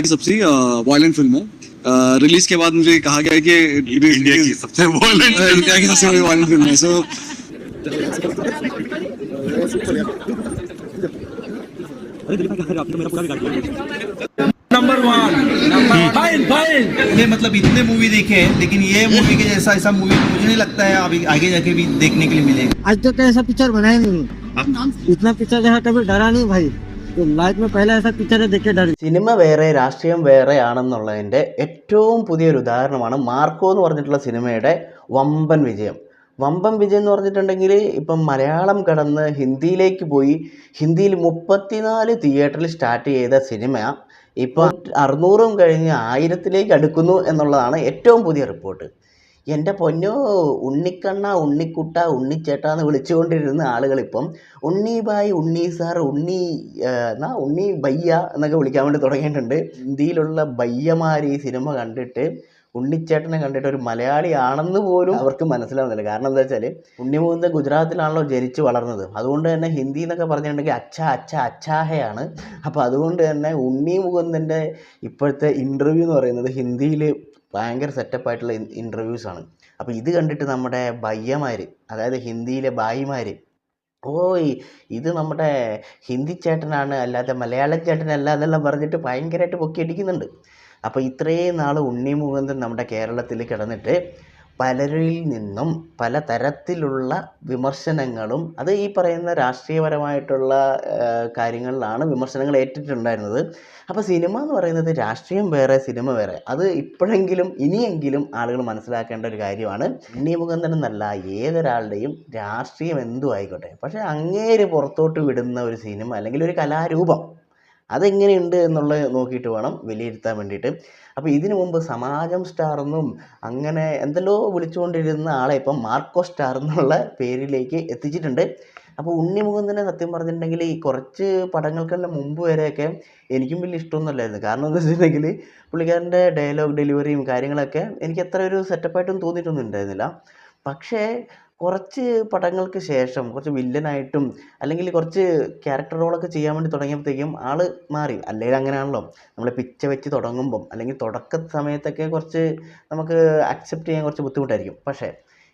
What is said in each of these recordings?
की सबसे violent film है। रिलीज़ के बाद मुझे कहा गया कि इंडिया की सबसे वॉयलेंट इंडिया की सबसे वायलेंट फ़िल्म है सो नंबर वन फाइन मतलब इतने मूवी देखे हैं लेकिन ये मूवी के जैसा ऐसा मूवी मुझे नहीं लगता है अभी आगे जाके भी देखने के लिए मिलेगा। आज तक तो ऐसा पिक्चर बनाया नहीं। इतना पिक्चर देखा कभी डरा नहीं भाई। लाइफ में पहला ऐसा पिक्चर देख के डर സിനിമ വേറെ രാഷ്ട്രീയം വേറെ ആണെന്നുള്ളതിൻ്റെ ഏറ്റവും പുതിയൊരു ഉദാഹരണമാണ് മാർക്കോ എന്ന് പറഞ്ഞിട്ടുള്ള സിനിമയുടെ വമ്പൻ വിജയം വമ്പൻ വിജയം എന്ന് പറഞ്ഞിട്ടുണ്ടെങ്കിൽ ഇപ്പം മലയാളം കടന്ന് ഹിന്ദിയിലേക്ക് പോയി ഹിന്ദിയിൽ മുപ്പത്തിനാല് തിയേറ്ററിൽ സ്റ്റാർട്ട് ചെയ്ത സിനിമ ഇപ്പം അറുന്നൂറും കഴിഞ്ഞ് ആയിരത്തിലേക്ക് അടുക്കുന്നു എന്നുള്ളതാണ് ഏറ്റവും പുതിയ റിപ്പോർട്ട് എന്റെ പൊന്നോ ഉണ്ണിക്കണ്ണ ഉണ്ണിക്കുട്ട ഉണ്ണിച്ചേട്ട എന്ന് വിളിച്ചുകൊണ്ടിരുന്ന ആളുകളിപ്പം ഉണ്ണി ബായ് ഉണ്ണി സാർ ഉണ്ണി എന്നാ ഉണ്ണി ബയ്യ എന്നൊക്കെ വിളിക്കാൻ വേണ്ടി തുടങ്ങിയിട്ടുണ്ട്. ഇന്ത്യയിലുള്ള ബയ്യമാർ ഈ സിനിമ കണ്ടിട്ട് ഉണ്ണിച്ചേട്ടനെ കണ്ടിട്ട് ഒരു മലയാളി ആണെന്ന് പോലും അവർക്ക് മനസ്സിലാവുന്നില്ല. കാരണം എന്താ വെച്ചാൽ ഉണ്ണിമുകുന്ദൻ ഗുജറാത്തിലാണല്ലോ ജനിച്ച് വളർന്നത്. അതുകൊണ്ട് തന്നെ ഹിന്ദി എന്നൊക്കെ പറഞ്ഞിട്ടുണ്ടെങ്കിൽ അച്ഛ അച്ഛ അച്ഛാഹയാണ്. അപ്പോൾ അതുകൊണ്ട് തന്നെ ഉണ്ണി മുകുന്ദന്റെ ഇപ്പോഴത്തെ ഇന്റർവ്യൂ എന്ന് പറയുന്നത് ഹിന്ദിയിൽ ഭയങ്കര സെറ്റപ്പായിട്ടുള്ള ഇന്റർവ്യൂസ് ആണ്. അപ്പോൾ ഇത് കണ്ടിട്ട് നമ്മുടെ ഭയ്യമാർ അതായത് ഹിന്ദിയിലെ ഭായിമാർ ഓയ് ഇത് നമ്മുടെ ഹിന്ദി ചേട്ടനാണ് അല്ലാതെ മലയാള ചേട്ടനല്ല എന്നെല്ലാം പറഞ്ഞിട്ട് ഭയങ്കരമായിട്ട് പൊക്കിയടിക്കുന്നുണ്ട് അപ്പോൾ ഇത്രയും നാൾ ഉണ്ണി മുകുന്ദൻ നമ്മുടെ കേരളത്തിൽ കിടന്നിട്ട് പലരിൽ നിന്നും പല തരത്തിലുള്ള വിമർശനങ്ങളും അത് ഈ പറയുന്ന രാഷ്ട്രീയപരമായിട്ടുള്ള കാര്യങ്ങളിലാണ് വിമർശനങ്ങൾ ഏറ്റിട്ടുണ്ടായിരുന്നത്. അപ്പോൾ സിനിമ എന്ന് പറയുന്നത് രാഷ്ട്രീയം വേറെ സിനിമ വേറെ. അത് ഇപ്പോഴെങ്കിലും ഇനിയെങ്കിലും ആളുകൾ മനസ്സിലാക്കേണ്ട ഒരു കാര്യമാണ്. ഉണ്ണി മുകുന്ദൻ എന്നല്ല ഏതൊരാളുടെയും രാഷ്ട്രീയം എന്തും ആയിക്കോട്ടെ. പക്ഷേ അങ്ങേര് പുറത്തോട്ട് വിടുന്ന ഒരു സിനിമ അല്ലെങ്കിൽ ഒരു കലാരൂപം അതെങ്ങനെയുണ്ട് എന്നുള്ളത് നോക്കിയിട്ട് വേണം വിലയിരുത്താൻ വേണ്ടിയിട്ട്. അപ്പോൾ ഇതിനു മുമ്പ് സമാജം സ്റ്റാർ എന്നും അങ്ങനെ എന്തെല്ലോ വിളിച്ചുകൊണ്ടിരുന്ന ആളെ ഇപ്പം മാർക്കോ സ്റ്റാർ എന്നുള്ള പേരിലേക്ക് എത്തിച്ചിട്ടുണ്ട്. അപ്പോൾ ഉണ്ണി മുകുന്ദനെ സത്യം പറഞ്ഞിട്ടുണ്ടെങ്കിൽ ഈ കുറച്ച് പടങ്ങൾക്കെല്ലാം മുമ്പ് വരെയൊക്കെ എനിക്കും വലിയ ഇഷ്ടമൊന്നുമല്ലായിരുന്നു. കാരണം എന്താ വെച്ചിട്ടുണ്ടെങ്കിൽ പുള്ളിക്കാരന്റെ ഡയലോഗ് ഡെലിവറിയും കാര്യങ്ങളൊക്കെ എനിക്ക് അത്ര ഒരു സെറ്റപ്പായിട്ടൊന്നും തോന്നിയിട്ടൊന്നും ഉണ്ടായിരുന്നില്ല. പക്ഷേ കുറച്ച് പടങ്ങൾക്ക് ശേഷം കുറച്ച് വില്ലനായിട്ടും അല്ലെങ്കിൽ കുറച്ച് ക്യാരക്ടർ റോളൊക്കെ ചെയ്യാൻ വേണ്ടി തുടങ്ങിയപ്പോഴത്തേക്കും ആൾ മാറി. അല്ലെങ്കിൽ അങ്ങനെയാണല്ലോ. നമ്മൾ പിച്ച വെച്ച് തുടങ്ങുമ്പം അല്ലെങ്കിൽ തുടക്ക സമയത്തൊക്കെ കുറച്ച് നമുക്ക് അക്സെപ്റ്റ് ചെയ്യാൻ കുറച്ച് ബുദ്ധിമുട്ടായിരിക്കും. പക്ഷേ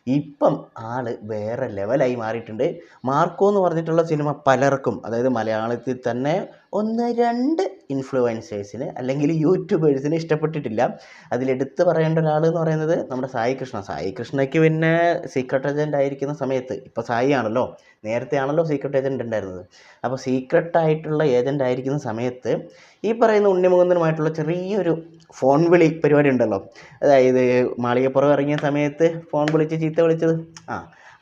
ഇപ്പം ആൾ വേറെ ലെവലായി മാറിയിട്ടുണ്ട്. മാർക്കോ എന്ന് പറഞ്ഞിട്ടുള്ള സിനിമ പലർക്കും അതായത് മലയാളത്തിൽ തന്നെ ഒന്ന് രണ്ട് ഇൻഫ്ലുവൻസേഴ്സിന് അല്ലെങ്കിൽ യൂട്യൂബേഴ്സിന് ഇഷ്ടപ്പെട്ടിട്ടില്ല. അതിലെടുത്ത് പറയേണ്ട ഒരാൾ എന്ന് പറയുന്നത് നമ്മുടെ സായി കൃഷ്ണ. സായി കൃഷ്ണയ്ക്ക് പിന്നെ സീക്രട്ട് ഏജന്റ് ആയിരിക്കുന്ന സമയത്ത് ഇപ്പോൾ സായി ആണല്ലോ നേരത്തെ ആണല്ലോ സീക്രട്ട് ഏജന്റ് ഉണ്ടായിരുന്നത്. അപ്പോൾ സീക്രട്ട് ആയിട്ടുള്ള ഏജന്റ് ആയിരിക്കുന്ന സമയത്ത് ഈ പറയുന്ന ഉണ്ണിമുകുന്ദനുമായിട്ടുള്ള ചെറിയൊരു ഫോൺ വിളി പരിപാടി ഉണ്ടല്ലോ. അതായത് മാളികപ്പുറം ഇറങ്ങിയ സമയത്ത് ഫോൺ വിളിച്ച് ചീത്ത വിളിച്ചത്. ആ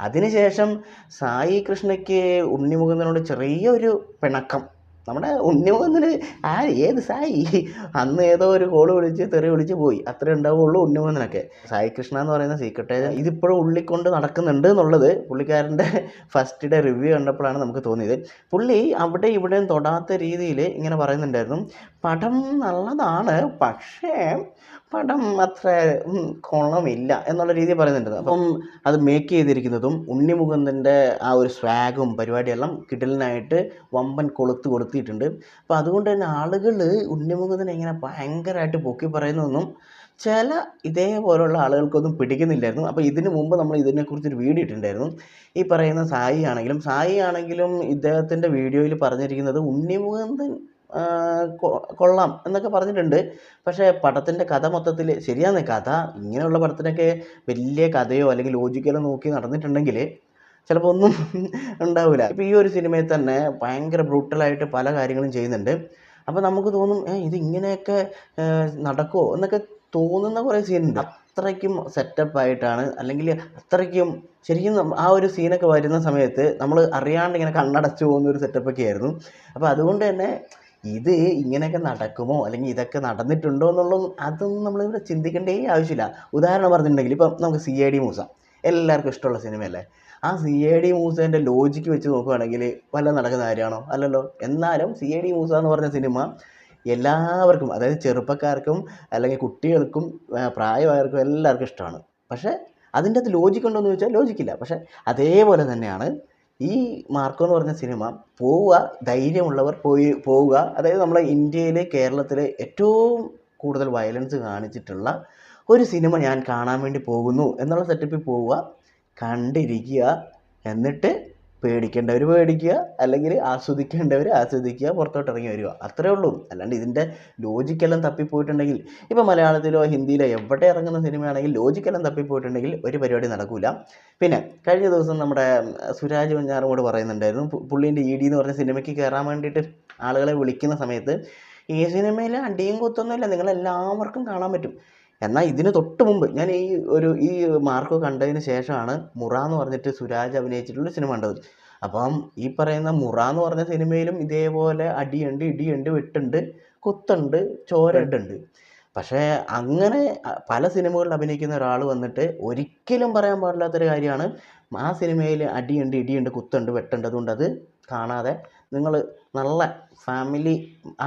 അതിനുശേഷം സായി കൃഷ്ണയ്ക്ക് ഉണ്ണിമുകുന്ദനോട് ചെറിയൊരു പിണക്കം. നമ്മുടെ ഉണ്ണിമുകുന്ദന് ആ ഏത് സായി? അന്ന് ഏതോ ഒരു കോൾ വിളിച്ച് തെറി വിളിച്ച് പോയി. അത്രേ ഉണ്ടാവുള്ളൂ ഉണ്ണിമോഹനൊക്കെ സായി കൃഷ്ണ എന്ന് പറയുന്ന സീക്രട്ട് ഏജന്റ് ഇതിപ്പോഴും ഉള്ളിക്കൊണ്ട് നടക്കുന്നുണ്ട് എന്നുള്ളത് പുള്ളിക്കാരന്റെ ഫസ്റ്റ് ഡേ റിവ്യൂ കണ്ടപ്പോഴാണ് നമുക്ക് തോന്നിയത്. പുള്ളി അവിടെ ഇവിടെയും തൊടാത്ത രീതിയിൽ ഇങ്ങനെ പറയുന്നുണ്ടായിരുന്നു പടം നല്ലതാണ് പക്ഷേ പടം അത്ര കൊള്ളമില്ല എന്നുള്ള രീതിയിൽ പറയുന്നുണ്ട്. അപ്പം അത് മേക്ക് ചെയ്തിരിക്കുന്നതും ഉണ്ണിമുകുന്ദന്റെ ആ ഒരു സ്വാഗും പരിപാടിയെല്ലാം കിടലിനായിട്ട് വമ്പൻ കൊളുത്ത് കൊടുത്തിട്ടുണ്ട് അപ്പോൾ അതുകൊണ്ട് തന്നെ ആളുകൾ ഉണ്ണിമുകുന്ദനെ ഇങ്ങനെ ഭയങ്കരമായിട്ട് പൊക്കി പറയുന്നതൊന്നും ചില ഇതേപോലുള്ള ആളുകൾക്കൊന്നും പിടിക്കുന്നില്ലായിരുന്നു. അപ്പോൾ ഇതിന് മുമ്പ് നമ്മൾ ഇതിനെക്കുറിച്ചൊരു വീഡിയോ ഇട്ടിട്ടുണ്ടായിരുന്നു. ഈ പറയുന്ന സായി ആണെങ്കിലും സായി ആണെങ്കിലും ഇദ്ദേഹത്തിന്റെ വീഡിയോയിൽ പറഞ്ഞിരിക്കുന്നത് ഉണ്ണിമുകുന്ദൻ ആ, കൊള്ളാം എന്നൊക്കെ പറഞ്ഞിട്ടുണ്ട്. പക്ഷേ പടത്തിന്റെ കഥ മൊത്തത്തിൽ ശരിയാണ് കഥ ഇങ്ങനെയുള്ള പടത്തിനൊക്കെ വലിയ കഥയോ അല്ലെങ്കിൽ ലോജിക്കലോ നോക്കി നടന്നിട്ടുണ്ടെങ്കിൽ ചിലപ്പോൾ ഒന്നും ഉണ്ടാവില്ല ഇപ്പോൾ ഈ ഒരു സിനിമയിൽ തന്നെ ഭയങ്കര ബ്രൂട്ടലായിട്ട് പല കാര്യങ്ങളും ചെയ്യുന്നുണ്ട്. അപ്പോൾ നമുക്ക് തോന്നും ഇത് ഇങ്ങനെയൊക്കെ നടക്കുമോ എന്നൊക്കെ തോന്നുന്ന കുറേ സീനുണ്ട് അത്രയ്ക്കും സെറ്റപ്പായിട്ടാണ് അല്ലെങ്കിൽ അത്രയ്ക്കും ശരിക്കും ആ ഒരു സീനൊക്കെ വരുന്ന സമയത്ത് നമ്മൾ അറിയാണ്ട് ഇങ്ങനെ കണ്ണടച്ചു പോകുന്ന ഒരു സെറ്റപ്പൊക്കെ ആയിരുന്നു. അപ്പോൾ അതുകൊണ്ട് തന്നെ ഇത് ഇങ്ങനെയൊക്കെ നടക്കുമോ? അല്ലെങ്കിൽ ഇതൊക്കെ നടന്നിട്ടുണ്ടോ എന്നുള്ളത് അതൊന്നും നമ്മൾ നമ്മളിവിടെ ചിന്തിക്കേണ്ടേ ആവശ്യമില്ല. ഉദാഹരണം പറഞ്ഞിട്ടുണ്ടെങ്കിൽ ഇപ്പം നമുക്ക് സി ഐ ഡി മൂസ. എല്ലാവർക്കും ഇഷ്ടമുള്ള സിനിമയല്ലേ? ആ സി ഐ ഡി മൂസേന്റെ ലോജിക്ക് വെച്ച് നോക്കുകയാണെങ്കിൽ വല്ല നടക്കുന്ന കാര്യമാണോ? അല്ലല്ലോ. എന്നാലും സി ഐ ഡി മൂസ എന്ന് പറഞ്ഞ സിനിമ എല്ലാവർക്കും അതായത് ചെറുപ്പക്കാർക്കും അല്ലെങ്കിൽ കുട്ടികൾക്കും പ്രായമായവർക്കും എല്ലാവർക്കും ഇഷ്ടമാണ്. പക്ഷേ അതിന്റെ അകത്ത് ലോജിക്ക് ഉണ്ടോ എന്ന് ചോദിച്ചാൽ ലോജിക്കില്ല പക്ഷേ അതേപോലെ തന്നെയാണ് ഈ മാർക്കോ എന്ന് പറഞ്ഞ സിനിമ പോവുക ധൈര്യമുള്ളവർ പോയി പോവുക. അതായത് നമ്മളെ ഇന്ത്യയിലെ കേരളത്തിലെ ഏറ്റവും കൂടുതൽ വയലൻസ് കാണിച്ചിട്ടുള്ള ഒരു സിനിമ ഞാൻ കാണാൻ വേണ്ടി പോകുന്നു എന്നുള്ള സെറ്റപ്പിൽ പോവുക. കണ്ടിരിക്കുക. എന്നിട്ട് പേടിക്കേണ്ടവർ പേടിക്കുക. അല്ലെങ്കിൽ ആസ്വദിക്കേണ്ടവർ ആസ്വദിക്കുക. പുറത്തോട്ട് ഇറങ്ങി വരിക. അത്രേ ഉള്ളൂ. അല്ലാണ്ട് ഇതിന്റെ ലോജിക്കെല്ലാം തപ്പിപ്പോയിട്ടുണ്ടെങ്കിൽ ഇപ്പോൾ മലയാളത്തിലോ ഹിന്ദിയിലോ എവിടെ ഇറങ്ങുന്ന സിനിമയാണെങ്കിൽ ലോജിക്കെല്ലാം തപ്പിപ്പോയിട്ടുണ്ടെങ്കിൽ ഒരു പരിപാടി നടക്കില്ല പിന്നെ കഴിഞ്ഞ ദിവസം നമ്മുടെ സുരാജ് വെഞ്ഞാറമോട് പറയുന്നുണ്ടായിരുന്നു പുള്ളീന്റെ ഇ ഡി എന്ന് പറഞ്ഞ സിനിമയ്ക്ക് കയറാൻ വേണ്ടിയിട്ട് ആളുകളെ വിളിക്കുന്ന സമയത്ത് ഈ സിനിമയിൽ അടിയും കുത്തൊന്നുമില്ല നിങ്ങളെല്ലാവർക്കും കാണാൻ പറ്റും. എന്നാൽ ഇതിന് തൊട്ട് മുമ്പ് ഞാൻ ഈ ഒരു ഈ മാർക്കോ കണ്ടതിന് ശേഷമാണ് മുറ എന്ന് പറഞ്ഞിട്ട് സുരാജ് അഭിനയിച്ചിട്ടുള്ള സിനിമ കണ്ടത്. അപ്പം ഈ പറയുന്ന മുറ എന്ന് പറഞ്ഞ സിനിമയിലും ഇതേപോലെ അടിയുണ്ട് ഇടിയുണ്ട് വെട്ടുണ്ട് കുത്തുണ്ട് ചോരട്ടുണ്ട് പക്ഷേ അങ്ങനെ പല സിനിമകളിൽ അഭിനയിക്കുന്ന ഒരാൾ വന്നിട്ട് ഒരിക്കലും പറയാൻ പാടില്ലാത്തൊരു കാര്യമാണ് ആ സിനിമയിൽ അടിയുണ്ട് ഇടിയുണ്ട് കുത്തുണ്ട് വെട്ടുണ്ട്. അതുകൊണ്ട് അത് കാണാതെ നിങ്ങൾ നല്ല ഫാമിലി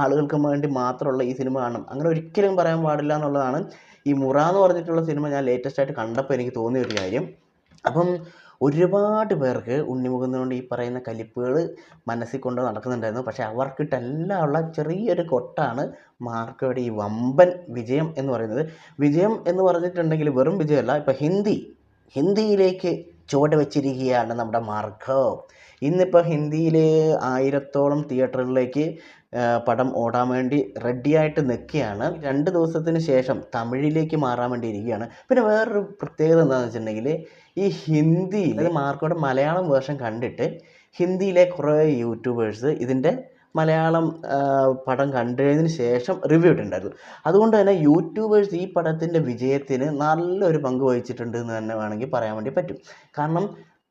ആളുകൾക്ക് വേണ്ടി മാത്രമുള്ള ഈ സിനിമ കാണണം. അങ്ങനെ ഒരിക്കലും പറയാൻ പാടില്ല എന്നുള്ളതാണ് ഈ മുറ എന്ന് പറഞ്ഞിട്ടുള്ള സിനിമ ഞാൻ ലേറ്റസ്റ്റ് ആയിട്ട് കണ്ടപ്പോൾ എനിക്ക് തോന്നിയ ഒരു കാര്യം അപ്പം ഒരുപാട് പേർക്ക് ഉണ്ണിമുഖം കൊണ്ട് ഈ പറയുന്ന കലിപ്പുകൾ മനസ്സിൽ കൊണ്ട് നടക്കുന്നുണ്ടായിരുന്നു. പക്ഷേ അവർക്കിട്ടെല്ലാം ഉള്ള ചെറിയൊരു കൊട്ടാണ് മാർക്കോയുടെ ഈ വമ്പൻ വിജയം എന്ന് പറയുന്നത്. വിജയം എന്ന് പറഞ്ഞിട്ടുണ്ടെങ്കിൽ വെറും വിജയമല്ല ഇപ്പം ഹിന്ദി ഹിന്ദിയിലേക്ക് ചുവട് വെച്ചിരിക്കുകയാണ് നമ്മുടെ മാർക്കോ. ഇന്നിപ്പോൾ ഹിന്ദിയിൽ ആയിരത്തോളം തിയേറ്ററുകളിലേക്ക് പടം ഓടാൻ വേണ്ടി റെഡിയായിട്ട് നിൽക്കുകയാണ്. രണ്ട് ദിവസത്തിന് ശേഷം തമിഴിലേക്ക് മാറാൻ വേണ്ടി ഇരിക്കുകയാണ്. പിന്നെ വേറൊരു പ്രത്യേകത എന്താണെന്ന് വെച്ചിട്ടുണ്ടെങ്കിൽ ഈ ഹിന്ദിയിൽ അതായത് മാർക്കോടെ മലയാളം വേർഷൻ കണ്ടിട്ട് ഹിന്ദിയിലെ കുറേ യൂട്യൂബേഴ്സ് ഇതിന്റെ മലയാളം പടം കണ്ടതിന് ശേഷം റിവ്യൂ ഇട്ടിട്ടുണ്ടായിരുന്നു. അതുകൊണ്ട് തന്നെ യൂട്യൂബേഴ്സ് ഈ പടത്തിന്റെ വിജയത്തിന് നല്ലൊരു പങ്ക് വഹിച്ചിട്ടുണ്ട് എന്ന് തന്നെ വേണമെങ്കിൽ പറയാൻ വേണ്ടി പറ്റും. കാരണം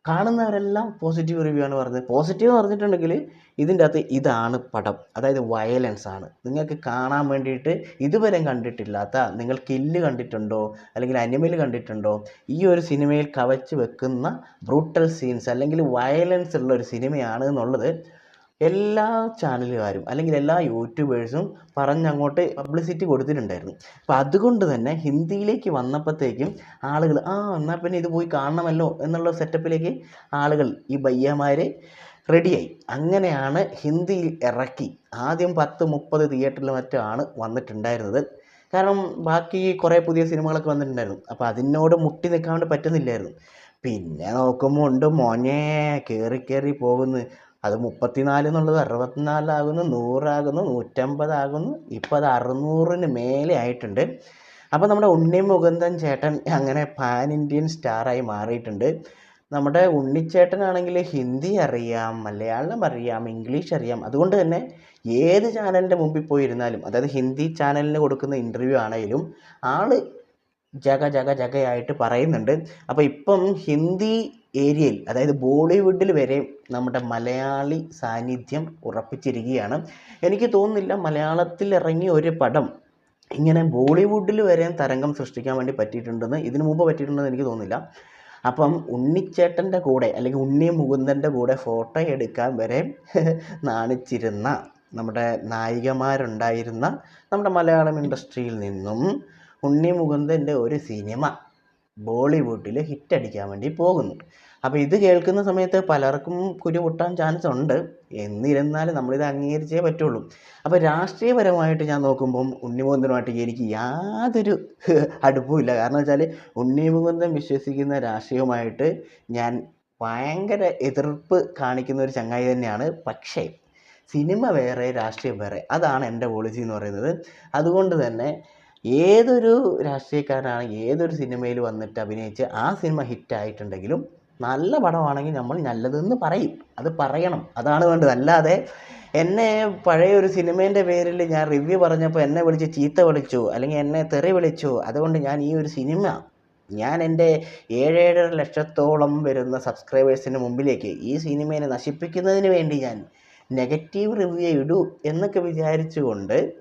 കാണുന്നവരെല്ലാം പോസിറ്റീവ് റിവ്യൂ ആണ് പറഞ്ഞത്. പോസിറ്റീവ് എന്ന് പറഞ്ഞിട്ടുണ്ടെങ്കിൽ ഇതിന്റെ അകത്ത് ഇതാണ് പടം. അതായത് വയലൻസ് ആണ്. നിങ്ങൾക്ക് കാണാൻ വേണ്ടിയിട്ട് ഇതുവരെ കണ്ടിട്ടില്ലാത്ത നിങ്ങൾ കില്ല് കണ്ടിട്ടുണ്ടോ അല്ലെങ്കിൽ അനിമൽ കണ്ടിട്ടുണ്ടോ ഈ ഒരു സിനിമയിൽ കവച്ച് വെക്കുന്ന ബ്രൂട്ടൽ സീൻസ് അല്ലെങ്കിൽ വയലൻസ് ഉള്ള ഒരു സിനിമയാണ് എന്നുള്ളത് എല്ലാ ചാനലുകാരും അല്ലെങ്കിൽ എല്ലാ യൂട്യൂബേഴ്സും പറഞ്ഞങ്ങോട്ട് പബ്ലിസിറ്റി കൊടുത്തിട്ടുണ്ടായിരുന്നു. അപ്പോൾ അതുകൊണ്ട് തന്നെ ഹിന്ദിയിലേക്ക് വന്നപ്പോഴത്തേക്കും ആളുകൾ ആ എന്നാൽ പിന്നെ ഇത് പോയി കാണണമല്ലോ എന്നുള്ള സെറ്റപ്പിലേക്ക് ആളുകൾ ഈ ബയ്യമാർ റെഡിയായി അങ്ങനെയാണ് ഹിന്ദിയിൽ ഇറക്കി. ആദ്യം പത്ത് മുപ്പത് തിയേറ്ററിൽ മറ്റാണ് വന്നിട്ടുണ്ടായിരുന്നത്. കാരണം ബാക്കി കുറേ പുതിയ സിനിമകളൊക്കെ വന്നിട്ടുണ്ടായിരുന്നു. അപ്പോൾ അതിനോട് മുട്ടി നിൽക്കാൻ വേണ്ടി പറ്റുന്നില്ലായിരുന്നു. പിന്നെ നോക്കുമ്പോൾ ഉണ്ട് മോനെ കയറി കയറി പോകുന്നു. അത് മുപ്പത്തിനാല് എന്നുള്ളത് അറുപത്തിനാലാകുന്നു നൂറാകുന്നു നൂറ്റമ്പതാകുന്നു ഇപ്പം അത് അറുന്നൂറിന് മേലെ ആയിട്ടുണ്ട്. അപ്പോൾ നമ്മുടെ ഉണ്ണി മുകുന്ദൻ ചേട്ടൻ അങ്ങനെ പാൻ ഇന്ത്യൻ സ്റ്റാറായി മാറിയിട്ടുണ്ട്. നമ്മുടെ ഉണ്ണിച്ചേട്ടനാണെങ്കിൽ ഹിന്ദി അറിയാം മലയാളം അറിയാം ഇംഗ്ലീഷ് അറിയാം. അതുകൊണ്ട് തന്നെ ഏത് ചാനലിന്റെ മുമ്പിൽ പോയിരുന്നാലും അതായത് ഹിന്ദി ചാനലിന് കൊടുക്കുന്ന ഇന്റർവ്യൂ ആണെങ്കിലും ആൾ ജഗ ജഗ ജഗയായിട്ട് പറയുന്നുണ്ട്. അപ്പോൾ ഇപ്പം ഹിന്ദി ഏരിയയിൽ അതായത് ബോളിവുഡിൽ വരെ നമ്മുടെ മലയാളി സാന്നിധ്യം ഉറപ്പിച്ചിരിക്കുകയാണ്. എനിക്ക് തോന്നുന്നില്ല മലയാളത്തിൽ ഇറങ്ങിയ ഒരു പടം ഇങ്ങനെ ബോളിവുഡിൽ വരെ തരംഗം സൃഷ്ടിക്കാൻ വേണ്ടി പറ്റിയിട്ടുണ്ടെന്ന് ഇതിനു മുമ്പ് പറ്റിയിട്ടുണ്ടെന്ന് എനിക്ക് തോന്നുന്നില്ല. അപ്പം ഉണ്ണിച്ചേട്ടന്റെ കൂടെ അല്ലെങ്കിൽ ഉണ്ണി മുകുന്ദന്റെ കൂടെ ഫോട്ടോ എടുക്കാൻ വരെ നാണിച്ചിരുന്ന നമ്മുടെ നായികമാരുണ്ടായിരുന്ന നമ്മുടെ മലയാളം ഇൻഡസ്ട്രിയിൽ നിന്നും ഉണ്ണി മുകുന്ദന്റെ ഒരു സിനിമ ബോളിവുഡിൽ ഹിറ്റ് അടിക്കാൻ വേണ്ടി പോകുന്നു. അപ്പോൾ ഇത് കേൾക്കുന്ന സമയത്ത് പലർക്കും കുരു പൊട്ടാൻ ചാൻസ് ഉണ്ട്. എന്നിരുന്നാലും നമ്മളിത് അംഗീകരിച്ചേ പറ്റുള്ളൂ. അപ്പോൾ രാഷ്ട്രീയപരമായിട്ട് ഞാൻ നോക്കുമ്പം ഉണ്ണിമുകുന്ദനുമായിട്ട് എനിക്ക് യാതൊരു അടുപ്പവുമില്ല കാരണം വെച്ചാൽ ഉണ്ണിമുകുന്ദൻ വിശ്വസിക്കുന്ന രാഷ്ട്രീയവുമായിട്ട് ഞാൻ ഭയങ്കര എതിർപ്പ് കാണിക്കുന്ന ഒരു ചങ്ങായി തന്നെയാണ്. പക്ഷേ സിനിമ വേറെ രാഷ്ട്രീയം വേറെ. അതാണ് എന്റെ പോളിസി എന്ന് പറയുന്നത്. അതുകൊണ്ട് തന്നെ ഏതൊരു രാഷ്ട്രീയക്കാരനാണ് ഏതൊരു സിനിമയിൽ വന്നിട്ട് അഭിനയിച്ച് ആ സിനിമ ഹിറ്റായിട്ടുണ്ടെങ്കിലും നല്ല പടമാണെങ്കിൽ നമ്മൾ നല്ലതെന്ന് പറയും. അത് പറയണം. അതാണ് വേണ്ടത്. അല്ലാതെ എന്നെ പഴയ ഒരു സിനിമേന്റെ പേരിൽ ഞാൻ റിവ്യൂ പറഞ്ഞപ്പോൾ എന്നെ വിളിച്ച് ചീത്ത വിളിച്ചു അല്ലെങ്കിൽ എന്നെ തെറി വിളിച്ചു. അതുകൊണ്ട് ഞാൻ ഈ ഒരു സിനിമ ഞാൻ എന്റെ ഏഴേഴര ലക്ഷത്തോളം വരുന്ന സബ്സ്ക്രൈബേഴ്സിന് മുമ്പിലേക്ക് ഈ സിനിമയെ നശിപ്പിക്കുന്നതിന് വേണ്ടി ഞാൻ നെഗറ്റീവ് റിവ്യൂ ഇടൂ എന്നൊക്കെ വിചാരിച്ചുകൊണ്ട്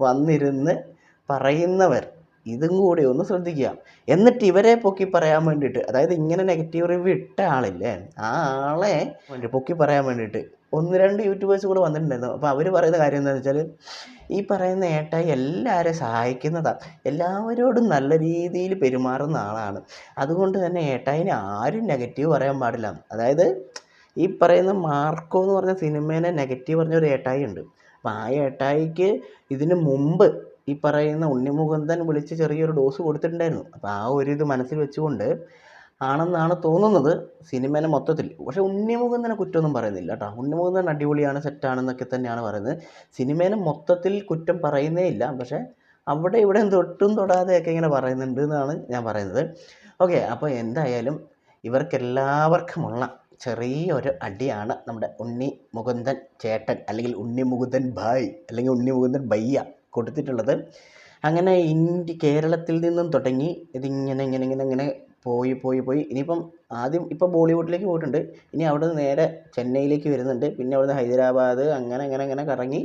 വന്നിരുന്ന് പറയുന്നവർ ഇതും കൂടി ഒന്ന് ശ്രദ്ധിക്കുക. എന്നിട്ട് ഇവരെ പൊക്കി പറയാൻ വേണ്ടിയിട്ട് അതായത് ഇങ്ങനെ നെഗറ്റീവ് റിവ്യൂ ഇട്ട ആളില്ലേ ആ ആളെ വേണ്ടി പൊക്കി പറയാൻ വേണ്ടിയിട്ട് ഒന്ന് രണ്ട് യൂട്യൂബേഴ്സ് കൂടെ വന്നിട്ടുണ്ടായിരുന്നു. അപ്പോൾ അവർ പറയുന്ന കാര്യം എന്താണെന്ന് വെച്ചാൽ ഈ പറയുന്ന ഏട്ടായി എല്ലാവരെയും സഹായിക്കുന്നതാണ് എല്ലാവരോടും നല്ല രീതിയിൽ പെരുമാറുന്ന ആളാണ്. അതുകൊണ്ട് തന്നെ ഏട്ടായിനെ ആരും നെഗറ്റീവ് പറയാൻ പാടില്ല. അതായത് ഈ പറയുന്ന മാർക്കോ എന്ന് പറഞ്ഞ സിനിമേനെ നെഗറ്റീവ് പറഞ്ഞ ഒരു ഏട്ടായി ഉണ്ട്. അപ്പോൾ ആ ഏട്ടായിക്ക് ഇതിന് മുമ്പ് ഈ പറയുന്ന ഉണ്ണിമുകുന്ദൻ വിളിച്ച് ചെറിയൊരു ഡോസ് കൊടുത്തിട്ടുണ്ടായിരുന്നു. അപ്പോൾ ആ ഒരു ഇത് മനസ്സിൽ വെച്ചുകൊണ്ട് ആണെന്നാണ് തോന്നുന്നത് സിനിമേനെ മൊത്തത്തിൽ. പക്ഷേ ഉണ്ണിമുകുന്ദനെ കുറ്റമൊന്നും പറയുന്നില്ല കേട്ടോ. ഉണ്ണിമുകുന്ദൻ അടിപൊളിയാണ് സെറ്റാണെന്നൊക്കെ തന്നെയാണ് പറയുന്നത്. സിനിമേനെ മൊത്തത്തിൽ കുറ്റം പറയുന്നേ ഇല്ല. പക്ഷേ അവിടെ ഇവിടെ തൊട്ടും തൊടാതെയൊക്കെ ഇങ്ങനെ പറയുന്നുണ്ട് എന്നാണ് ഞാൻ പറയുന്നത്. ഓക്കെ അപ്പോൾ എന്തായാലും ഇവർക്കെല്ലാവർക്കുമുള്ള ചെറിയൊരു അടിയാണ് നമ്മുടെ ഉണ്ണി മുകുന്ദൻ ചേട്ടൻ അല്ലെങ്കിൽ ഉണ്ണി മുകുന്ദൻ ഭായ് അല്ലെങ്കിൽ ഉണ്ണി മുകുന്ദൻ ബയ്യ. കൊടുത്തിട്ടുള്ളത്. അങ്ങനെ ഇന്ത്യ കേരളത്തിൽ നിന്നും തുടങ്ങി ഇതിങ്ങനെ ഇങ്ങനെ ഇങ്ങനെ ഇങ്ങനെ പോയി പോയി പോയി. ഇനിയിപ്പം ആദ്യം ഇപ്പോൾ ബോളിവുഡിലേക്ക് പോയിട്ടുണ്ട്. ഇനി അവിടെ നിന്ന് നേരെ ചെന്നൈയിലേക്ക് വരുന്നുണ്ട്. പിന്നെ അവിടെ നിന്ന് ഹൈദരാബാദ് അങ്ങനെ അങ്ങനെ അങ്ങനെ കറങ്ങി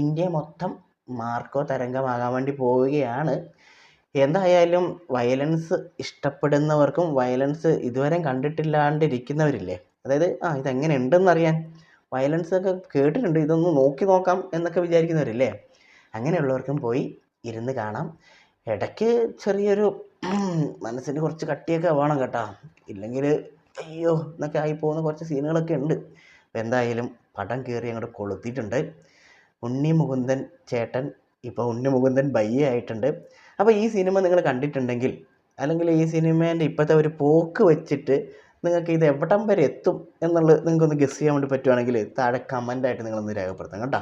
ഇന്ത്യ മൊത്തം മാർക്കോ തരംഗമാകാൻ വേണ്ടി പോവുകയാണ്. എന്തായാലും വയലൻസ് ഇഷ്ടപ്പെടുന്നവർക്കും വയലൻസ് ഇതുവരെ കണ്ടിട്ടില്ലാണ്ടിരിക്കുന്നവരില്ലേ? അതായത് ആ ഇതെങ്ങനെ ഉണ്ടെന്നറിയാൻ വയലൻസ് ഒക്കെ കേട്ടിട്ടുണ്ട്. ഇതൊന്ന് നോക്കി നോക്കാം എന്നൊക്കെ വിചാരിക്കുന്നവരില്ലേ? അങ്ങനെയുള്ളവർക്കും പോയി ഇരുന്ന് കാണാം. ഇടയ്ക്ക് ചെറിയൊരു മനസ്സിന് കുറച്ച് കട്ടിയൊക്കെ വേണം കേട്ടോ. ഇല്ലെങ്കിൽ അയ്യോ എന്നൊക്കെ ആയി പോകുന്ന കുറച്ച് സീനുകളൊക്കെ ഉണ്ട്. അപ്പോൾ എന്തായാലും പടം കയറി അങ്ങോട്ട് കൊളുത്തിയിട്ടുണ്ട്. ഉണ്ണി മുകുന്ദൻ ചേട്ടൻ ഇപ്പോൾ ഉണ്ണി മുകുന്ദൻ ബയ്യ ആയിട്ടുണ്ട്. അപ്പോൾ ഈ സിനിമ നിങ്ങൾ കണ്ടിട്ടുണ്ടെങ്കിൽ അല്ലെങ്കിൽ ഈ സിനിമേന്റെ ഇപ്പോഴത്തെ ഒരു പോക്ക് വെച്ചിട്ട് നിങ്ങൾക്ക് ഇത് എവിടം വരെ എത്തും എന്നുള്ളത് നിങ്ങൾക്കൊന്ന് ഗസ് ചെയ്യാൻ വേണ്ടി പറ്റുവാണെങ്കിൽ താഴെ കമന്റായിട്ട് നിങ്ങളൊന്ന് രേഖപ്പെടുത്തണം കേട്ടോ.